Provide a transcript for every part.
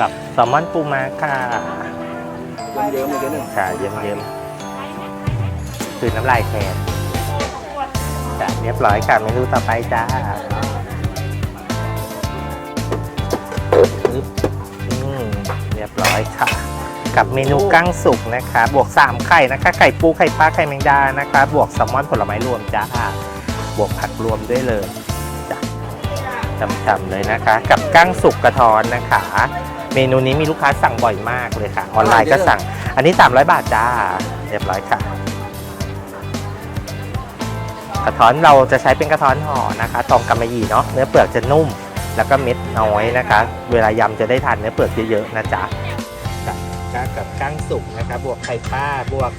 กับแซลมอนปูม้าค่ะเยอะๆเลยเจ๊หนึ่งค่ะเยิ้มๆคือน้ำลายแทนจ้ะเรียบร้อยค่ะเมนูต่อไปจ้าปึ๊บอืมเรียบร้อยค่ะ กับเมนูกั้งสุกนะคะ บวก 3 ไข่นะคะ ไข่ปูไข่ปลาไข่แมงดานะคะ บวกแซลมอนผลไม้รวมจ้าบวกผักรวมด้วยเลยจ้ะจำๆเลยนะคะ กับกั้งสุกกระท้อนนะคะ เมนูนี้มีลูกค้าสั่งบ่อยมากเลยค่ะ ออนไลน์ก็สั่ง อันนี้ 300 บาทจ้า เรียบร้อยค่ะ กระท้อนเราจะใช้เป็นกระท้อนห่อนะคะตองกำมะหยี่เนาะเนื้อเปลือกจะนุ่ม แล้วก็เม็ดน้อยนะคะ เวลายำจะได้ทานเนื้อเปลือกเยอะๆนะจ๊ะกับกับกั้งสุกนะคะบวกไข่ป้าบวก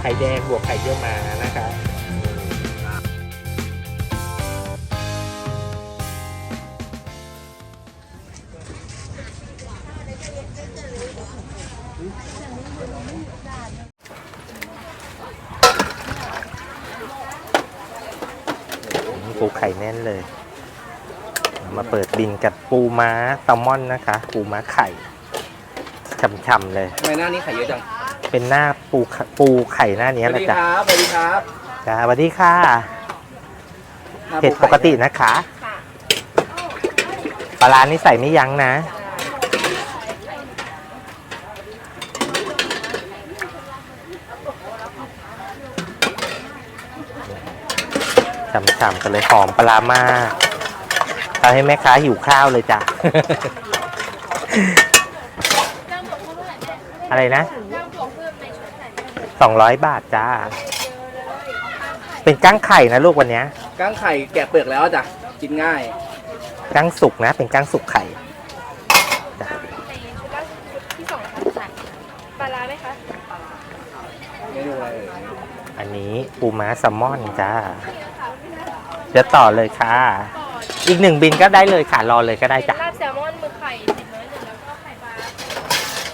ไข่แดงบวกไข่เยี่ยวมานะคะ กับปูม้าแซลมอนนะคะ ปูม้าไข่ฉ่ำๆเลย ทำไมหน้านี้ไข่เยอะจังเป็นหน้าปูไข่ปูไข่หน้านี้สวัแหสละดีจ้ะครับสวัสดีครับจ้าสวัสดีค่ะหน้าเผ็ดไข่ปกตินะคะปลาร้านี่ใส่ไม่ยั้งนะ ฉ่ำๆกันเลยหอมปลาร้ามาก ทำให้แม่ค้าหิวข้าวเลยจ้ะ อะไรนะสองร้อยบาทจ้า เป็นกั้งไข่นะลูกวันเนี้ยก้างไข่แกะเปลือกแล้วจ้ะกินง่าย กั้งสุกนะ เป็นกั้งสุกไข่ในชุดล่าสุดชุดที่สองค่ะปลาร้าไหมคะ เมนูอะไรเอ่ยอันนี้ปูม้าแซลมอนจ้าเดี๋ยวต่อเลยค่ะ อีกหนึ่งบินก็ได้เลยค่ะรอเลยก็ได้จ้ะ ลาบแซลมอนหมึกไข่ติดเนื้อหนึ่งแล้วก็ไข่ปลา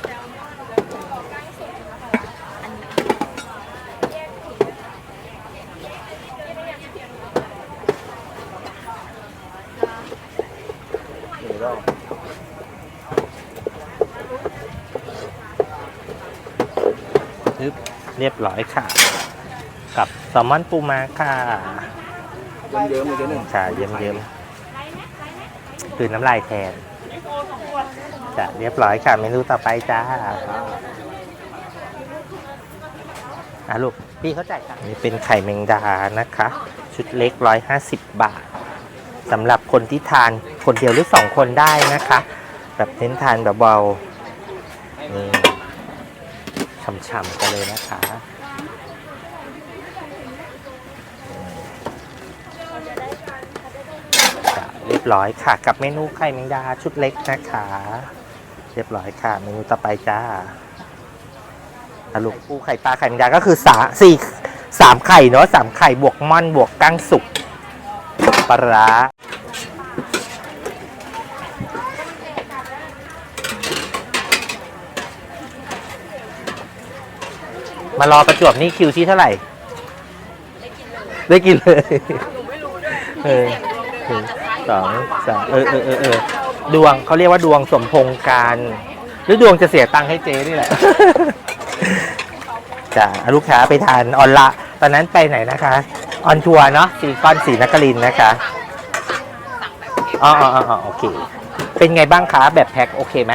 แซลมอนแล้วก็กั้งสดนะคะอันนี้แยกถุงหมูรอบทึบเรียบร้อยค่ะ กับแซลมอนปูม้าค่ะเยอะๆเลยเจ๊หนึ่งค่ะเยิ้มๆ คือน้ำลายแทนจะเรียบร้อยค่ะเมนูต่อไปจ้าอะลูกพี่เข้าใจค่ะนี่เป็นไข่แมงดานะคะ ชุดเล็ก 150 บาทสำหรับคนที่ทานคนเดียวหรือสองคนได้นะคะ แบบเน้นทานแบบเบานี่ฉ่ำๆกันเลยนะคะจ้ะเรี ยบร้อยค่ะ กับเมนูไข่แมงดาชุดเล็กนะคะ เรียบร้อยค่ะ เมนูต่อไปจ้าอะลูกปูไข่ปลาไข่แมงดาก็คือสาสี่สามไข่เนาะสามไข่บวกม่อนบวกกั้งสุกปลาร้ามารอประจวบนี่คิวที่เท่าไหร่ ได้กินเลยเออเออ สองสามเออเออเออเออดวงเขาเรียกว่าดวงสมพงษ์การหรือดวงจะเสียตังค์ให้เจ๊นี่แหละ จ้ะลูกค้าไปทานออนละ ตอนนั้นไปไหนนะคะ ออนทัวร์เนาะสีก้อนสีนครินนะคะอ๋ออ๋ออ๋อโอเค เป็นไงบ้างคะแบบแพ็คโอเคไหม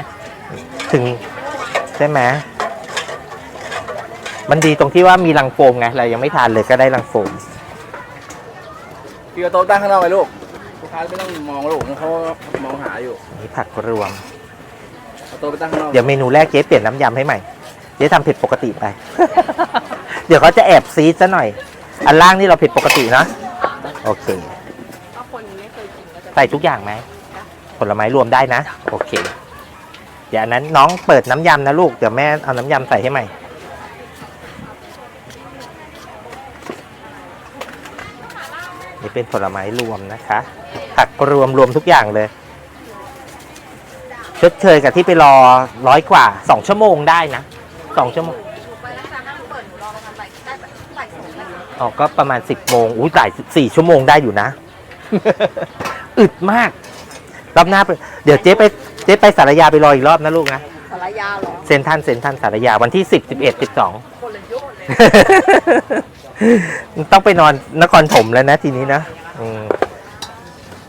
ถึงใช่ไหมมันดีตรงที่ว่ามีรังโฟมไงเรายังไม่ทานเลยก็ได้รังโฟม พี่เอาโต๊ะตั้งข้างนอกไปลูก ลูกค้าไม่ต้องมองลูกเขามองหาอยู่นี่ผักรวม เอาโต๊ะไปตั้งข้างนอกเดี๋ยวเมนูแรกเจ๊เปลี่ยนน้ำยำให้ใหม่ เจ๊ทำเผ็ดปกติไป เดี๋ยวเขาจะแอบซีดซะหน่อย อันล่างนี่เราเผ็ดปกตินะ โอเคใส่ทุกอย่างไหม ผลไม้รวมได้นะ โอเค เดี๋ยวอันนั้นน้องเปิดน้ำยำนะลูก เดี๋ยวแม่เอาน้ำยำใส่ให้ใหม่ เป็นผลไม้รวมนะคะ ผักรวมรวมทุกอย่างเลยชดเชยกับที่ไปรอร้อยกว่าสองชั่วโมงได้นะสองชั่วโมงอ๋อก็ประมาณสิบโมงอุ้ยหลายสี่ชั่วโมงได้อยู่นะ อึดมาก รอบหน้าไปเดี๋ยวเจ๊ไปเจ๊ไปสารยาไปรออีกรอบนะลูกนะสารยาเหรอเซนทรันเซนทรันสารยาวันที่สิบสิบเอ็ดสิบสองคนละยุคเลย ต้องไปนอนนครถมแล้วนะทีนี้นะอืม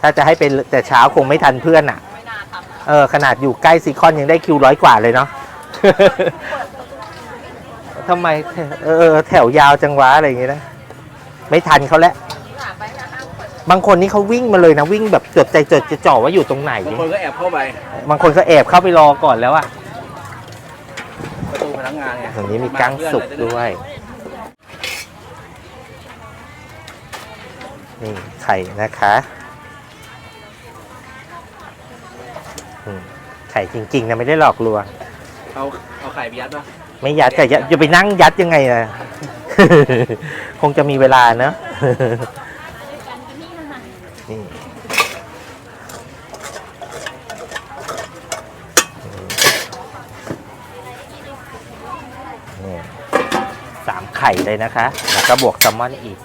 ถ้าจะให้เป็นแต่เช้าคงไม่ทันเพื่อนอะไม่น่าทำเออ ขนาดอยู่ใกล้ซีคอนยังได้คิวร้อยกว่าเลยเนาะทำไมเออแถวยาวจังวะอะไรอย่างเงี้ยนะ ไม่ทันเขาแล้วค่ะไปนะห้ามเปิดบางคนนี่เขาวิ่งมาเลยนะ วิ่งแบบจดใจจดจะจ่อว่าอยู่ตรงไหนบางคนก็แอบเข้าไป บางคนก็แอบเข้าไปรอก่อนแล้วอะประตู พนักงานไงตรงนี้มีกั้งสุกด้วย นี่ไข่นะคะอืมไข่จริง ๆนะไม่ได้หลอกลวง เอาเอาไข่ไปยัดป่ะไม่ยัดแต่ยัดจะไปนั่งยัดยังไงล่ะคงจะมีเวลาเนอะ นี่นี่สามไข่เลยนะคะ แล้วก็บวกแซลมอนอีก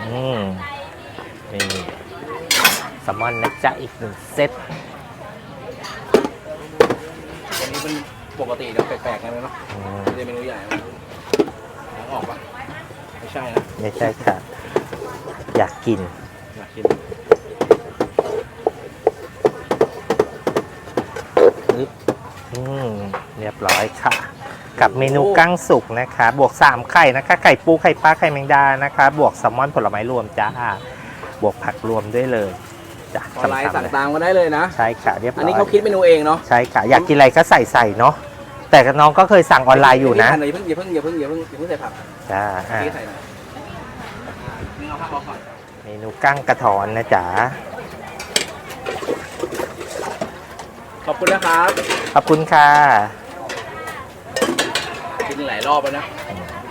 อืมนี่แซลมอนนะจ๊ะอีกหนึ่งเซตวันนี้มันปกติแล้วแปลกๆไงเนาะอืม ไม่ได้เมนูใหญ่นะหางออกปะไม่ ใช่นะไม่ใช่ค่ะ อยากกิน อยากกินปึ๊บอืมเรียบร้อยค่ะ กับเมนูกั้งสุกนะคะ บวก 3 ไข่นะคะ ไข่ปูไข่ปลาไข่แมงดานะคะ บวกแซลมอนผลไม้รวมจ้า บวกผักรวมด้วยเลยจ้ะออนไลน์ฉ่ำๆสั่งเลยตามก็ได้เลยนะ ใช่ค่ะเรียบร้อยอันนี้เขาคิดเมนูเองเนาะ ใช่ค่ะ อยากกินอะไรก็ใส่ใส่เนาะ แต่น้องก็เคยสั่งออนไลน์อยู่นะอย่าเพิ่งอย่าเพิ่งอย่าเพิ่งอย่าเพิ่งอย่าเพิ่งใส่ผักจ้าอะใส่หน่อยนี่เอาผักออกก่อนเมนูกั้งกระถอนนะจ๊ะขอบคุณนะครับขอบคุณค่ะกินหลายรอบแล้วนะ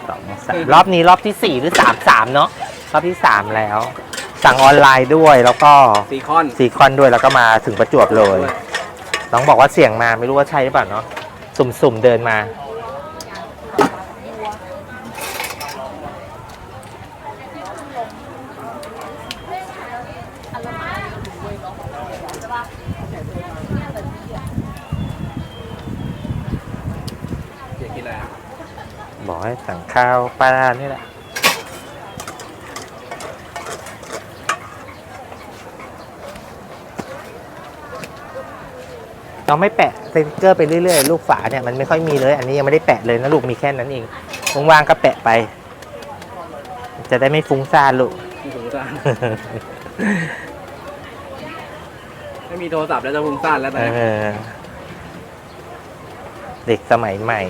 สองสามรอบนี้รอบที่สี่หรือสามสามเนาะรอบที่สามแล้ว สั่งออนไลน์ด้วยแล้วก็ซีคอนซีคอนด้วยแล้วก็มาถึงประจวบเลยน้องบอกว่าเสียงมาไม่รู้ว่าใช่หรือเปล่าเนาะ สุ่มๆเดินมาอยากกินอะไรอะบอกให้สั่งข้าวปลานี่แหละ เราไม่แปะสติ๊กเกอร์ไปเรื่อยๆ ลูกฝาเนี่ยมันไม่ค่อยมีเลย อันนี้ยังไม่ได้แปะเลยนะลูกมีแค่นั้นเองว่างๆก็แปะไป จะได้ไม่ฟุ้งซ่านลูกไม่สงสารไม่มีโทรศัพท์แล้วจะพุงซ่านแล้วตอนเอนี้อเด็กสมัยใหม่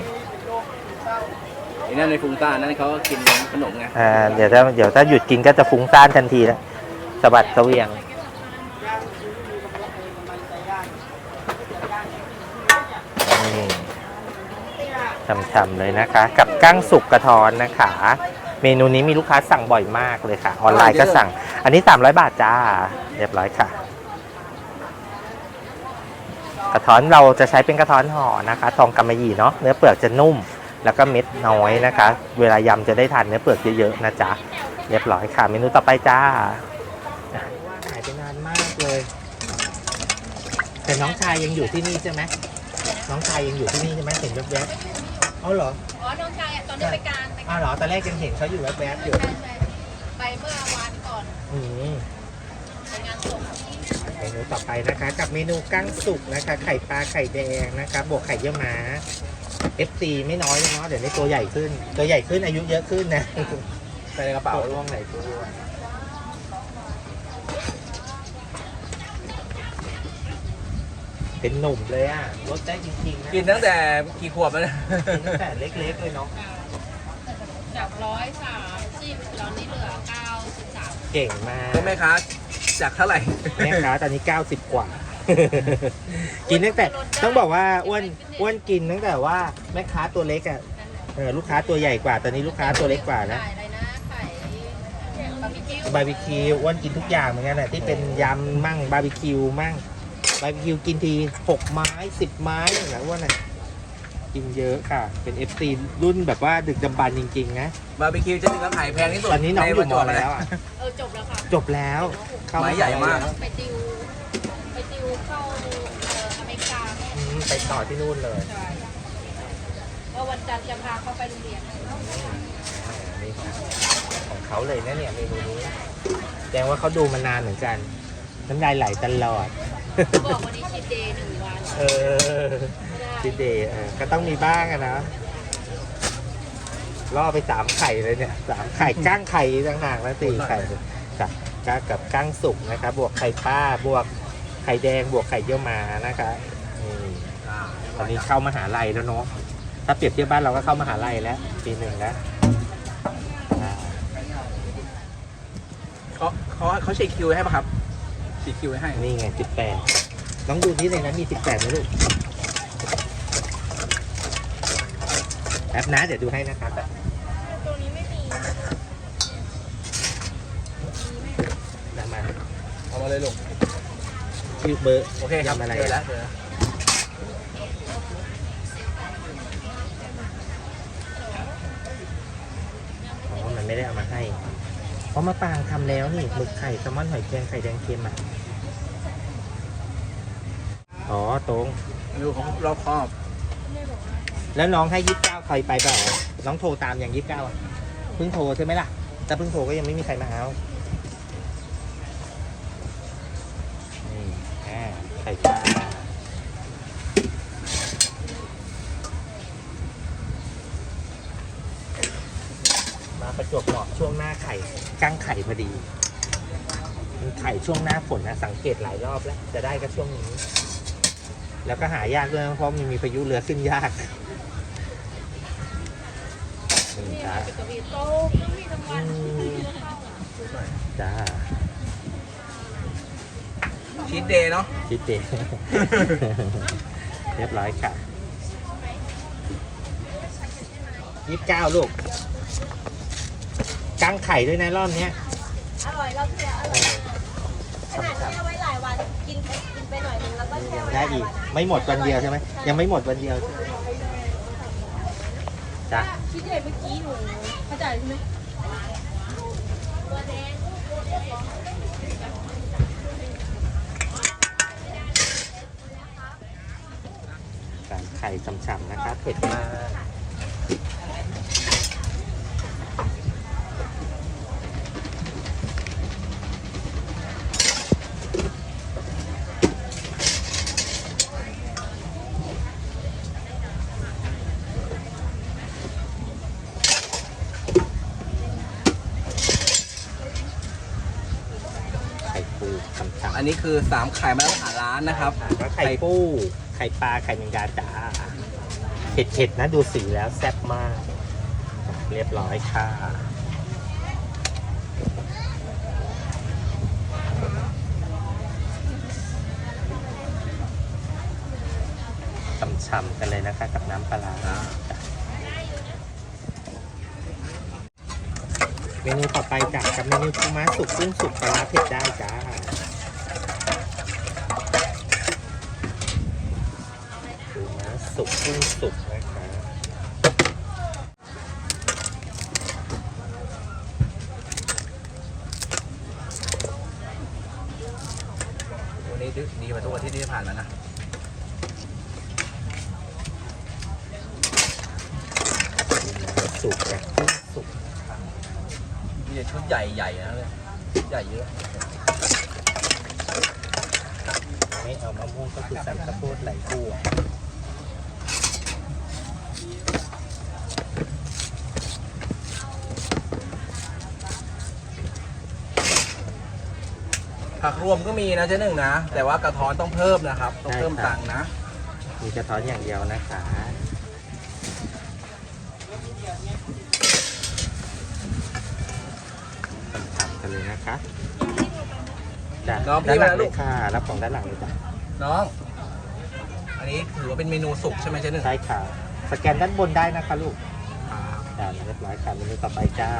ไอ้นั่นในพุงซ่านนั่นเขาก็กินขนมไงอ่าเดี๋ยวถ้าเดี๋ยวถ้าหยุดกินก็จะฟุ้งซ่านทันทีแล้วสะบัดเสวียง ช่ำๆเลยนะคะ กับกั้งสุกกระทอนนะคะ เมนูนี้มีลูกค้าสั่งบ่อยมากเลยค่ะ ออนไลน์ก็สั่ง อันนี้ 300 บาทจ้า เรียบร้อยค่ะ กระท้อนเราจะใช้เป็นกระท้อนห่อนะคะ ทองกำมะหยี่เนาะเนื้อเปลือกจะนุ่ม แล้วก็เม็ดน้อยนะคะ เวลายำจะได้ทานเนื้อเปลือกเยอะๆนะจ๊ะเรียบร้อยค่ะ เมนูต่อไปจ้าหายไปนานมากเลย แต่น้องชายยังอยู่ที่นี่ใช่ไหมน้องชายยังอยู่ที่นี่ใช่ไหมเห็นแวบๆ เอาเหรออ๋อ น้องชายอะตอนนี้ไปการไปอ้าวเหรอตอนแรกยังเห็นเขาอยู่แวบๆอยู่ไปเมื่อวานก่อนอืมไปงานศพเมนูต่อไปนะคะ กับเมนูกั้งสุกนะคะ ไข่ปลาไข่แดงนะคะ บวกไข่เยี่ยวม้า FC ไม่น้อยเลยเนาะเดี๋ยวนี้ตัวใหญ่ขึ้น ตัวใหญ่ขึ้นอายุเยอะขึ้นนะใส่ในกระเป๋าร่วงไหนตัว เป็นหนุ่มเลยอะลดได้จริงๆนะกินตั้งแต่กี่ขวบแล้วเนี่ยกินตั้งแต่เล็กๆเลยเนาะจากร้อยสามสิบตอนนี้เหลือเก้าสิบสามเก่งมากแล้วแม่ค้าจากเท่าไหร่แม่ค้าตอนนี้ 90 กว่า กินตั้งแต่ต้องบอกว่าอ้วนอ้วนกินตั้งแต่ว่าแม่ค้าตัวเล็กอะเออลูกค้าตัวใหญ่กว่า ตอนนี้ลูกค้าตัวเล็กกว่าแล้วขายอะไรนะขายบาร์บีคิวบาร์บีคิวอ้วนกินทุกอย่างเหมือนกันแหละที่เป็นยำมั่งบาร์บีคิวมั่ง บาร์บีคิวกินทีหกไม้สิบไม้อย่างเงี้ยอ้วนอะกินเยอะค่ะ เป็น FC รุ่นแบบว่าดึกดำบรรพ์จริงๆนะ บาร์บีคิวเจ๊หนึ่งก็ขายแพงที่สุดตอนนี้น้องอยู่มอในประจบแล้วอะเออจบแล้วค่ะ จบแล้วเข้าไม้ใหญ่มาก ไปติวไปติวเข้าเอ่ออเมริกาอืมไปต่อที่นู่นเลยใช่ว่าวันจันทร์จะพาเขาไปโรงเรียนนี่ค่ะของเขาเลยนะเนี่ยเมนูนี้แสดงว่าเขาดูมานานเหมือนกัน น้ำลายไหลตลอด บอกวันนี้ชีทเดย์หนึ่งวันเออไม่ได้ดิเดย์เออก็ต้องมีบ้างอะนะล่อไปสามไข่เลยเนี่ยสามไข่ก้างไข่ต่างหากแล้วสี่ไข่กับกับกับก้างสุกนะครับ บวกไข่ป้าบวกไข่แดงบวกไข่เยี่ยวมานะคะนี่ตอนนี้เข้ามหาลัยแล้วเนาะถ้าเปรียบเทียบบ้านเราก็เข้ามหาลัยแล้ว ปีหนึ่งแล้วอ่าเขาเขาเขาเช็คคิวให้ป่ะครับ เช็คคิวให้นี่ไงสิบแปดน้องดูที่ในนั้นมีสิบแปดไหมลูกแป๊บนะเดี๋ยวดูให้นะครับตัวนี้ไม่มีนำมาเอามาเลยลูกชื่อเบอร์โอเคครับยำอะไรเจออะแล้วเจอแล้วอ๋อมันไม่ได้เอามาให้เพราะ มะปรางทำแล้วนี่หมึกไข่แซลมอนหอยแครงไข่แดงเค็มอะ อ๋อตรงดูของรอบครอบ แล้วน้องให้ยี่สิบเก้าใครไปเปล่าน้องโทรตามอย่างยี่สิบเก้าเพิ่งโทรใช่ไหมล่ะ แต่เพิ่งโทรก็ยังไม่มีใครมาเอานี่อ่าไข่ปลามา ประจวบเหมาะช่วงหน้าไข่กั้งไข่พอดีมันไข่ช่วงหน้าฝนนะสังเกตหลายรอบแล้ว จะได้ก็ช่วงนี้ แล้วก็หายากด้วยนะเพราะมันมีพายุเรือขึ้นยากนี่มีจ้าอะไรกับวีโต้ก็มีทั้งวันจ้าชีทเดย์เนาะคิดเด็เรียบร้อยค่ะยี่สิบเก้าลูก กั้งไข่ด้วยนะรอบเนี้ยอร่อยเราเสียอเอร่อยอขนาดแช่ไว้หลายวันกินไปกินไปหน่อยนึงแล้วก็แช่ไว้หได้ลายอีก วันไม่หมดวันเดียวใช่ไหมยังไม่หมดวันเดียวใช่ไหมจ้าชีทเดย์เมื่อกี้หนูเข้าใจใช่ไหมการไข่ฉ่ำๆนะครับเผ็ดมากไข่ปูฉ่ำๆ อั นนี้คือสามไข่มาตรฐานร้านนะครับ แล้วไข่ปูไข่ปลา ไข่แมงดาจ้าเผ็ดๆนะดูสีแล้วแซ่บมาก เรียบร้อยค่ะ ช่ำๆกันเลยนะคะกับน้ำปลาร้าจ้ะเมนูต่อไปจ้ะกับเมนูปูม้าสุกกุ้งสุกปลาร้าเผ็ดได้จ้า ปูม้าสุ กุ้งสุกนะคะวันนี้ดีกว่าทุกอาทิตย์ที่ผ่านมานะสุกกับกุ้งสุกมีแต่ชุดใหญ่ใหญ่ๆนะเลยชุดใหญ่เยอะไม่เอามะม่วงก็คือสั่งข้าวโพดไหลบัว ผักรวมก็มีนะเจ๊หนึ่งนะ แต่ว่ากระท้อนต้องเพิ่มนะครับ ต้องเพิ่มตังค์นะ มีกระท้อนอย่างเดียวนะคะทำกันเลยนะคะจ้ะน้องพี่ด้านหลังมาเลลูยก ค่ะ รับของด้านหลังเลยจ้ะน้อง อันนี้ถือว่าเป็นเมนูสุกใช่ไหมเจ๊หนึ่งใช่ค่ะ สแกนด้านบนได้นะคะลูก ครับ จ้าเรียบร้อยค่ะเมนูต่อไปจ้า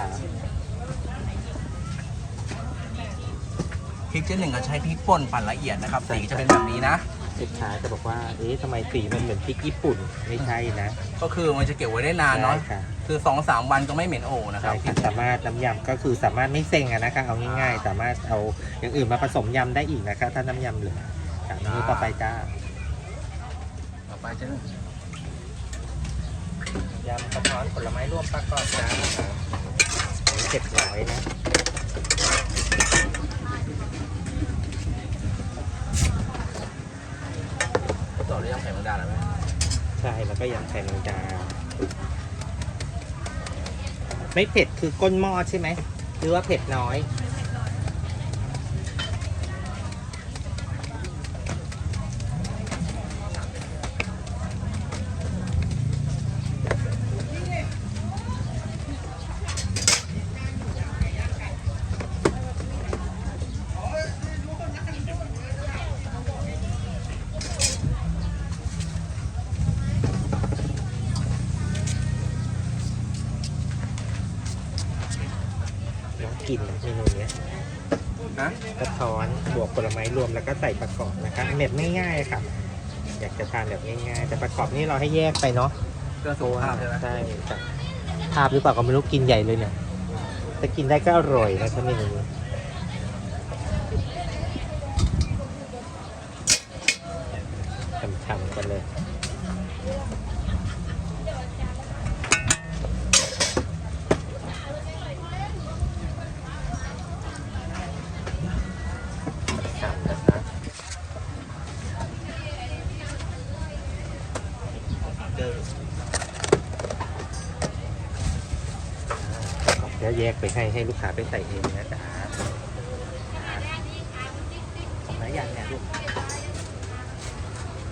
พริกเจ๊หนึ่งก็ใช้พริกป่นปั่นละเอียดนะครับสีจะเป็นแบบนี้นะ ลูกค้าจะบอกว่า เอ๊ะทำไมสีมันเหมือนพริกญี่ปุ่น ไม่ใช่นะก็คือมันจะเก็บไว้ได้นานเนาะใช่ค่ะคือสองสามวันก็ไม่เหม็นโอนะครัใช่บค่ะสามารถน้ำยำก็คือสามารถไม่เซ็งอะนะคะ เอาง่ายๆ สามารถเอาอย่างอื่นมาผสมยำได้อีกนะคะ ถ้าน้ำยำเหลือค่ะเมนูต่อไปจ้าต่อไปจะยำกระท้อนผลไม้รวมปลากรอบจ้าเจ็ดร้อยนะ ต่อเรื่องไข่แมงดาแล้วไหมใช่ แล้วก็ยำไข่แมงดา ไม่เผ็ดคือก้นหม้อใช่ไหม หรือว่าเผ็ดน้อย น้องกินเมนูเนี้ย นะ ก ระท้อนบวกผลไม้รวมแล้วก็ใส่ประกอบนะครับเม็ดไม่ง่ายครับอยากจะทานแบบง่ายๆแต่ประกอบนี่เราให้แยกไปเนาะเรื่องสุขภาพใช่ไหมใช่ครับภาพหรือเปล่าก็ไม่รู้กินใหญ่เลยเนี่ยแต่กินได้ก็อร่อยนะครับเมนูนี้ช่ำๆกันเลย ฉ่ำๆนะครับเดิมเดี๋ยวแยก ไปให้ให้ลูกค้าไปใส่เองนะจ๊ะของน้ายันเนี่ยลูก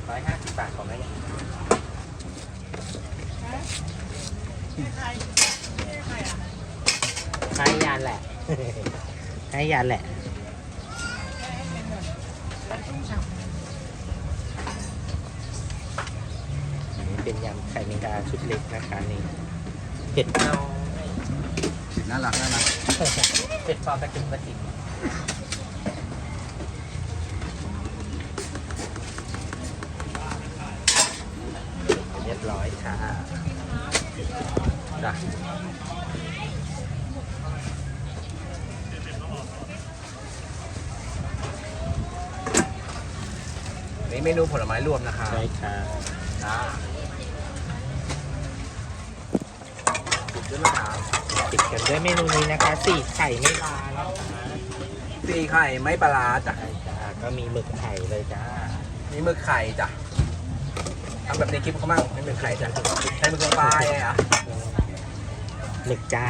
ร้อยห้าสิบบาทของน้ายันให้ยันแหละ ให้ยันแหละอันนี้เป็นยำไข่แมงดาชุดเล็กนะคะนี่เผ็ดน้อย น่ารักน่ารักเผ็ดพอกระจุกกระจิกเรียบร้อยค่ะจ้ะนี่เมนูผลไม้รวมนะคะใช่ค่ะ ปิดกันด้วยเมนูนี้นะคะสี่ไข่ไม่ลานะคะตีไข่ไม่ปลาร้าจ้ะใช่จ้าก็มีหมึกไข่เลยจ้านี่หมึกไข่จ้ะทำแบบในคลิปเขามั่งนี่หมึกไข่จ้ะใช้หมึกลงไปอะหมึกจ้า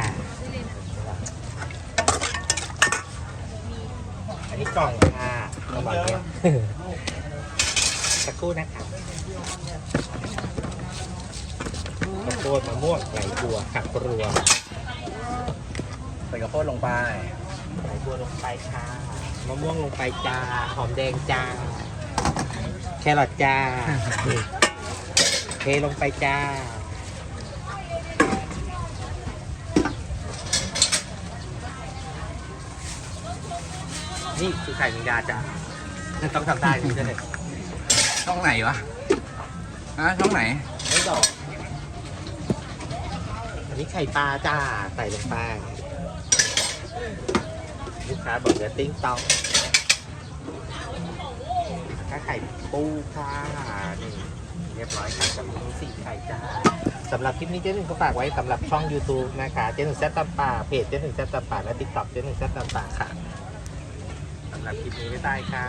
อันนี้กล่องค่ะกระบอกเนี้ย สักครู่นะคะ ข้าวโพดมะม่วงไหลบัวผักรวมใส่กระโพดลงไปไหลบัวลงไปค่ะมะม่วงลงไปจ้าหอมแดงจ้าแครอทจ้าเทลงไปจ้านี่คือไข่แมงดาจ้าต้องทำได้ใช่ไหมช่องไหนวะฮะช่องไหนไม่ดอก อันนี้ไข่ปลาจ้าใส่ลงไปลูกค้าบอกเดี๋ยวติ้งต้องถ้าไข่ปูค่ะนี่เรียบร้อยค่ะกับเมนูสี่ไข่จ้าสำหรับคลิปนี้เจ๊หนึ่งก็ฝากไว้สำหรับช่อง YouTube นะคะเจ๊หนึ่งแซ่ตำป่าเพจเจ๊หนึ่งแซ่ตำป่าและติ๊กต็อกเจ๊หนึ่งแซ่ตำป่าค่ะสำหรับคลิปนี้ไม่ได้ค่ะ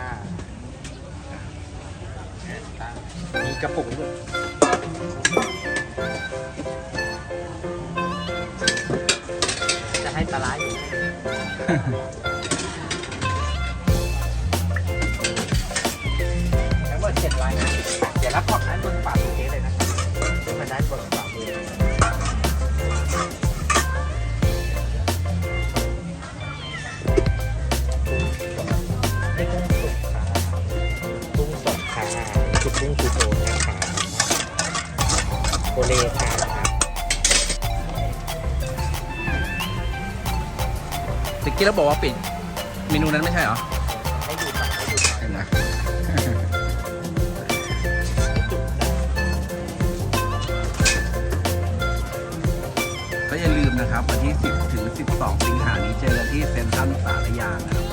มีกระปุกด้วย ร้าอยู่ กี้เราบอกว่าปิดเมนูนั้นไม่ใช่เหรอให้ดูหน่อยให้ดูหน่อนนะ ก็อย่าลืมนะครับ วันที่ 10 ถึง 12 สิงหานี้เจอกันที่เซ็นทรัลสารยานะครับ